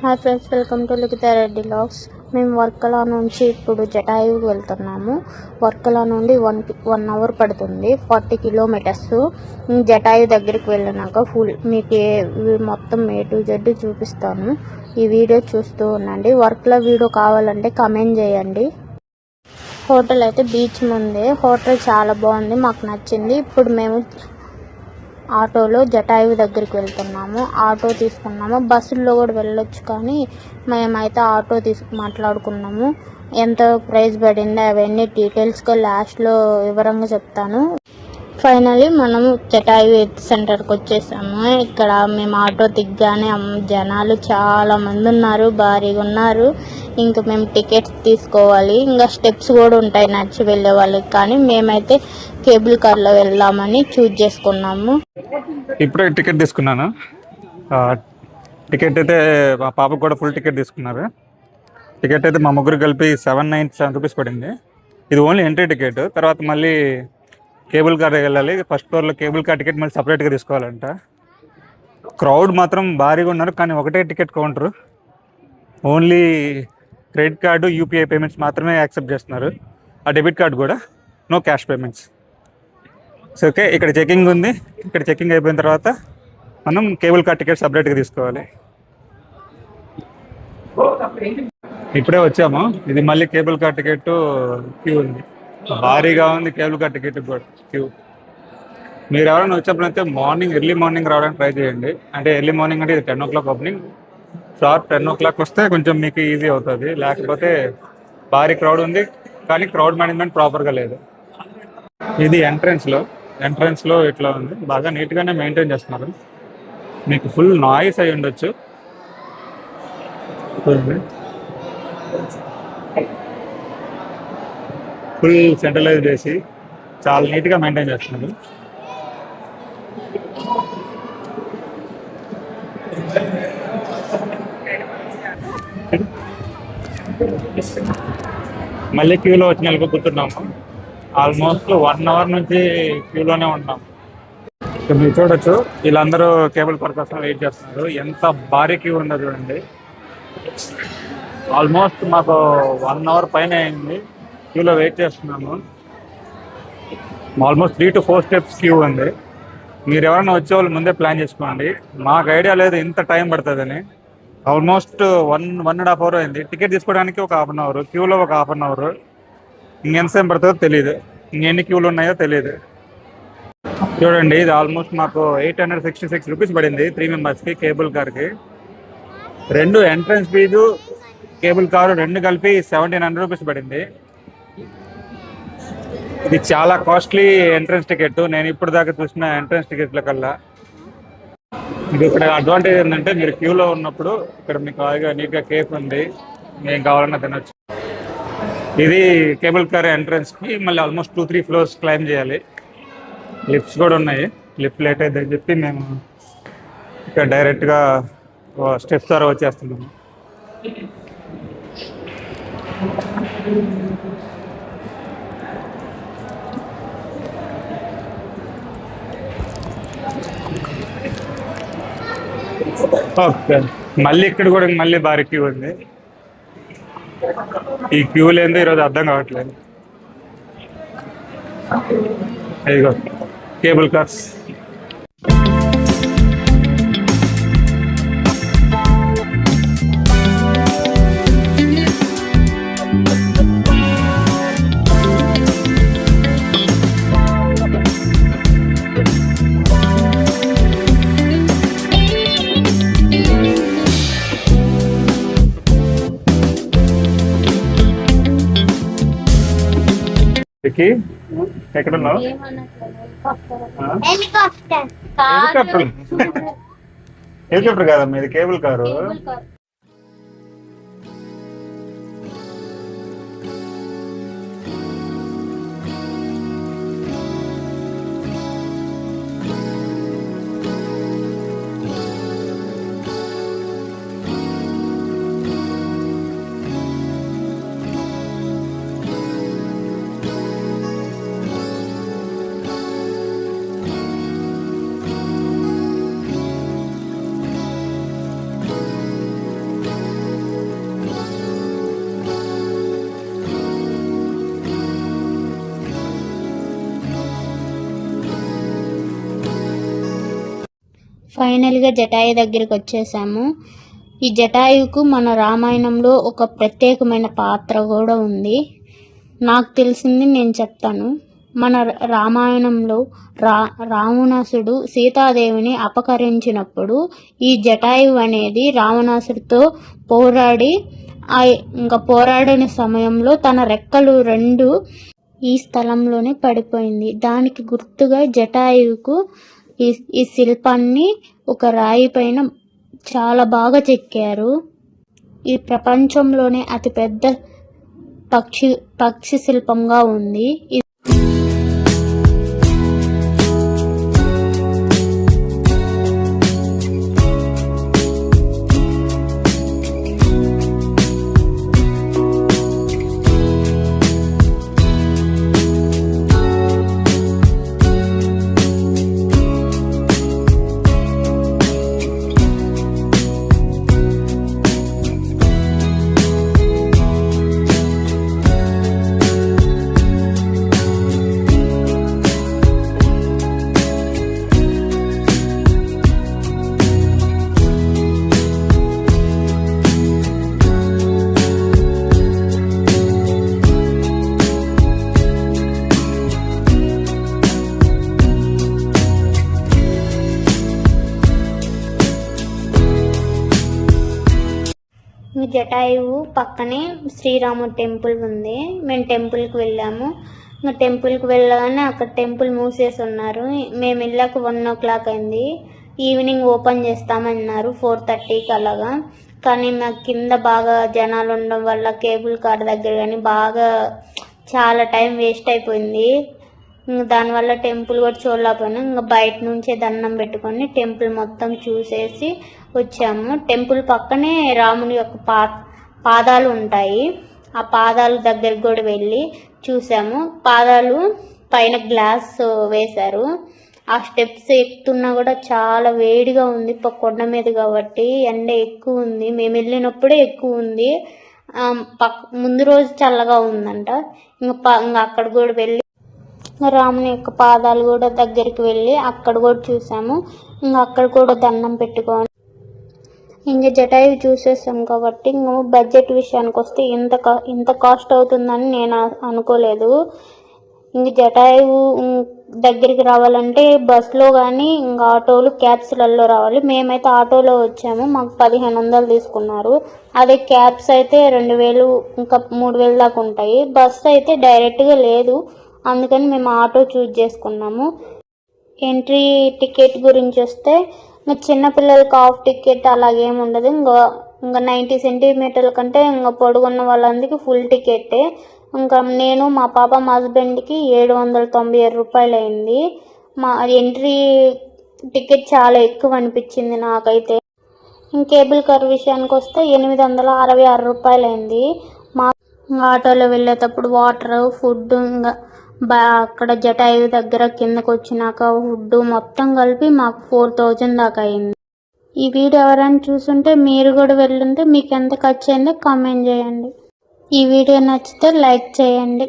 Hi friends welcome to Likhitha Reddy logs మేము వర్కలా నుంచి ఇప్పుడు జటాయువుకి వెళ్తున్నాము. వర్కలా నుండి వన్ వన్ అవర్ పడుతుంది ఫార్టీ కిలోమీటర్స్ జటాయు దగ్గరికి వెళ్ళినాక ఫుల్ మీకు ఏ మొత్తం ఏ టు జెడ్ చూపిస్తాను. ఈ వీడియో చూస్తూ ఉండండి. వర్క్లో వీడియో కావాలంటే కమెంట్ చేయండి. హోటల్ అయితే బీచ్ ముందే. హోటల్ చాలా బాగుంది మాకు నచ్చింది. ఇప్పుడు మేము ఆటోలో జటాయు దగ్గరికి వెళ్తున్నాము. ఆటో తీసుకున్నాము. బస్సుల్లో కూడా వెళ్ళొచ్చు కానీ మేమైతే ఆటో తీసుకు మాట్లాడుకున్నాము. ఎంత ప్రైస్ పడింది అవన్నీ డీటెయిల్స్గా లాస్ట్లో వివరంగా చెప్తాను. ఫైనలీ మనము చటాయి ఎత్ సెంటర్కి వచ్చేసాము. ఇక్కడ మేము ఆటో దిగ్గానే జనాలు చాలా మంది ఉన్నారు భారీగా ఉన్నారు. ఇంకా మేము టికెట్స్ తీసుకోవాలి. ఇంకా స్టెప్స్ కూడా ఉంటాయి నడిచి వెళ్ళే వాళ్ళకి. కానీ మేమైతే కేబుల్ కార్లో వెళ్దామని చూజ్ చేసుకున్నాము. ఇప్పుడే టికెట్ తీసుకున్నాను? టికెట్ అయితే మా పాపకు కూడా ఫుల్ టికెట్ తీసుకున్నారు. టికెట్ అయితే మా ముగ్గురు కలిపి సెవెన్ నైన్ సెవెన్ రూపీస్ పడింది. ఇది ఓన్లీ ఎంట్రీ టికెట్. తర్వాత మళ్ళీ కేబుల్ కార్ వెళ్ళాలి. ఫస్ట్ ఫ్లోర్లో కేబుల్ కార్ టికెట్ మళ్ళీ సపరేట్గా తీసుకోవాలంట. క్రౌడ్ మాత్రం భారీగా ఉన్నారు కానీ ఒకటే ticket counter. Only credit card UPI payments మాత్రమే యాక్సెప్ట్ చేస్తున్నారు. ఆ డెబిట్ కార్డు కూడా no cash payments so okay ఇక్కడ చెకింగ్ ఉంది. ఇక్కడ చెకింగ్ అయిపోయిన తర్వాత మనం కేబుల్ కార్ టికెట్ సపరేట్గా తీసుకోవాలి. ఇప్పుడే వచ్చాము. ఇది మళ్ళీ కేబుల్ కార్ టికెట్ క్యూ ఉంది. భారీగా ఉంది కేబుల్ కార్ టికెట్ కూడా క్యూ. మీరు ఎవరైనా వచ్చినప్పుడైతే మార్నింగ్ ఎర్లీ మార్నింగ్ రావడానికి ట్రై చేయండి. అంటే ఎర్లీ మార్నింగ్ అంటే ఇది ten o'clock opening. Sharp ten o'clock వస్తే కొంచెం మీకు ఈజీ అవుతుంది. లేకపోతే భారీ క్రౌడ్ ఉంది కానీ క్రౌడ్ మేనేజ్మెంట్ ప్రాపర్గా లేదు. ఇది ఎంట్రెన్స్లో ఎంట్రెన్స్లో ఇట్లా ఉంది. బాగా నీట్గానే మెయింటైన్ చేస్తున్నారు. మీకు ఫుల్ నాయిస్ అయి ఉండొచ్చు ఫుల్ సెంట్రలైజ్ చేసి చాలా నీట్గా మెయింటైన్ చేస్తున్నాడు మళ్ళీ క్యూలో వచ్చి నిలబడుతున్నాము. ఆల్మోస్ట్ వన్ అవర్ నుంచి క్యూలోనే ఉన్నాం. మీరు చూడొచ్చు వీళ్ళందరూ కేబుల్ పర్పస్ వెయిట్ చేస్తున్నారు. ఎంత భారీ క్యూ ఉందో చూడండి. ఆల్మోస్ట్ మాకు వన్ అవర్ పైన అయింది. క్యూలో వెయిట్ చేస్తున్నాము almost three to four steps queue ఉంది. మీరు ఎవరైనా వచ్చే వాళ్ళు ముందే ప్లాన్ చేసుకోండి. మాకు ఐడియా లేదు ఇంత టైం పడుతుందని. Almost one one and half hour అయింది. టికెట్ తీసుకోవడానికి ఒక హాఫ్ అన్ అవర్ క్యూలో ఒక హాఫ్ అన్ అవర్ ఇంకెంతసేపు పడుతుందో తెలియదు ఇంకెన్ని క్యూలు ఉన్నాయో తెలియదు చూడండి ఇది ఆల్మోస్ట్ మాకు eight hundred sixty six rupees పడింది త్రీ మెంబర్స్కి కేబుల్ కార్కి రెండు ఎంట్రన్స్ ఫీజు కేబుల్ కారు రెండు కలిపి సెవెంటీన్ హండ్రెడ్ రూపీస్ పడింది. ఇది చాలా కాస్ట్లీ ఎంట్రన్స్ టికెట్ నేను ఇప్పుడు దాకా చూసిన ఎంట్రన్స్ టికెట్ల కల్లా. ఇది ఇక్కడ అడ్వాంటేజ్ ఏంటంటే మీరు క్యూలో ఉన్నప్పుడు ఇక్కడ మీకు హాయిగా నీట్గా కేఫ్ ఉంది. మేము కావాలన్నా తినొచ్చు. ఇది కేబుల్ కార్ ఎంట్రన్స్కి మళ్ళీ almost two three floors climb చేయాలి. లిఫ్ట్స్ కూడా ఉన్నాయి. లిఫ్ట్ లేట్ అవుతుందని చెప్పి మేము ఇక్కడ డైరెక్ట్గా స్టెప్స్ ద్వారా వచ్చేస్తున్నాము. ఓకే. మళ్ళీ ఇక్కడ కూడా మళ్ళీ భారీ క్యూ ఉంది. ఈ క్యూ లేదో ఈరోజు అర్థం కావట్లేదు. ఇదిగో కేబుల్ కార్స్ ఎక్కడున్నావు? ఆ? హెలికాప్టర్ హెలికాప్టర్ హెలికాప్టర్ కాదమ్మా ఇది కేబుల్ కారు. ఫైనల్గా జటాయు దగ్గరికి వచ్చేసాము. ఈ జటాయువుకు మన రామాయణంలో ఒక ప్రత్యేకమైన పాత్ర కూడా ఉంది. నాకు తెలిసింది నేను చెప్తాను. మన రామాయణంలో రా రావణాసుడు సీతాదేవిని అపహరించినప్పుడు ఈ జటాయువు అనేది రావణాసుడితో పోరాడి ఆ ఇంకా పోరాడిన సమయంలో తన రెక్కలు రెండు ఈ స్థలంలోనే పడిపోయింది. దానికి గుర్తుగా జటాయువుకు ఈ ఈ శిల్పాన్ని ఒక రాయి పైన చాలా బాగా చెక్కారు. ఈ ప్రపంచంలోనే అతిపెద్ద పక్షి పక్షి శిల్పంగా ఉంది. జటాయువు పక్కనే శ్రీరాముడు టెంపుల్ ఉంది. మేము టెంపుల్కి వెళ్ళాము. ఇంకా టెంపుల్కి వెళ్ళగానే అక్కడ టెంపుల్ మూసేసి ఉన్నారు. మేము వెళ్ళాక వన్ ఓ క్లాక్ అయింది. ఈవినింగ్ ఓపెన్ చేస్తామన్నారు ఫోర్ థర్టీకి అలాగా. కానీ మాకు కింద బాగా జనాలు ఉండడం వల్ల కేబుల్ కార్ దగ్గర కానీ బాగా చాలా టైం వేస్ట్ అయిపోయింది. దానివల్ల టెంపుల్ కూడా చూడలేకపోయినా ఇంకా బయట నుంచే దండం పెట్టుకొని టెంపుల్ మొత్తం చూసేసి వచ్చాము. టెంపుల్ పక్కనే రాముని యొక్క పా పాదాలు ఉంటాయి. ఆ పాదాల దగ్గరికి కూడా వెళ్ళి చూసాము. పాదాలు పైన గ్లాస్ వేశారు. ఆ స్టెప్స్ ఎక్కుతున్నా కూడా చాలా వేడిగా ఉంది. కొండ మీద కాబట్టి ఎండ ఎక్కువ ఉంది. మేము వెళ్ళినప్పుడే ఎక్కువ ఉంది. పక్ ముందు రోజు చల్లగా ఉందంట. ఇంకా ప- ఇంకా అక్కడ కూడా వెళ్ళి రాముని యొక్క పాదాలు కూడా దగ్గరికి వెళ్ళి అక్కడ కూడా చూసాము. ఇంకా అక్కడ కూడా దండం పెట్టుకొని ఇంకా జటాయు చూసేసాం కాబట్టి ఇంకా బడ్జెట్ విషయానికి వస్తే ఇంత కా ఇంత కాస్ట్ అవుతుందని నేను అనుకోలేదు. ఇంక జటాయు దగ్గరికి రావాలంటే బస్సులో కానీ ఇంకా ఆటోలు క్యాబ్స్లలో రావాలి. మేమైతే ఆటోలో వచ్చాము. మాకు పదిహేను వందలు తీసుకున్నారు. అదే క్యాబ్స్ అయితే రెండు వేలు ఇంకా మూడు వేలు దాకా ఉంటాయి. బస్సు అయితే డైరెక్ట్గా లేదు. అందుకని మేము ఆటో చూజ్ చేసుకున్నాము. ఎంట్రీ టికెట్ గురించి వస్తే ఇంకా చిన్నపిల్లలకి హాఫ్ టికెట్ అలాగేమి ఉండదు. ఇంకా ఇంకా నైంటీ సెంటీమీటర్ల కంటే ఇంకా పొడుగున్న వాళ్ళందరికీ ఫుల్ టికెట్టే ఇంకా నేను మా పాప మా హస్బెండ్కి ఏడు వందల తొంభై ఆరు రూపాయలు అయింది మా ఎంట్రీ టికెట్ చాలా ఎక్కువ అనిపించింది నాకైతే. ఇంక కేబుల్ కార్ విషయానికి వస్తే ఎనిమిది వందల అరవై ఆరు రూపాయలు అయింది మా ఆటోలో వెళ్ళేటప్పుడు వాటర్ ఫుడ్ ఇంకా బా అక్కడ జటాయు దగ్గర కిందకు వచ్చినాక ఫుడ్ మొత్తం కలిపి మాకు ఫోర్ థౌజండ్ దాకా అయింది. ఈ వీడియో ఎవరైనా చూసుంటే మీరు కూడా వెళ్ళుంటే మీకు ఎంత ఖర్చు అయిందో కామెంట్ చేయండి. ఈ వీడియో నచ్చితే లైక్ చేయండి.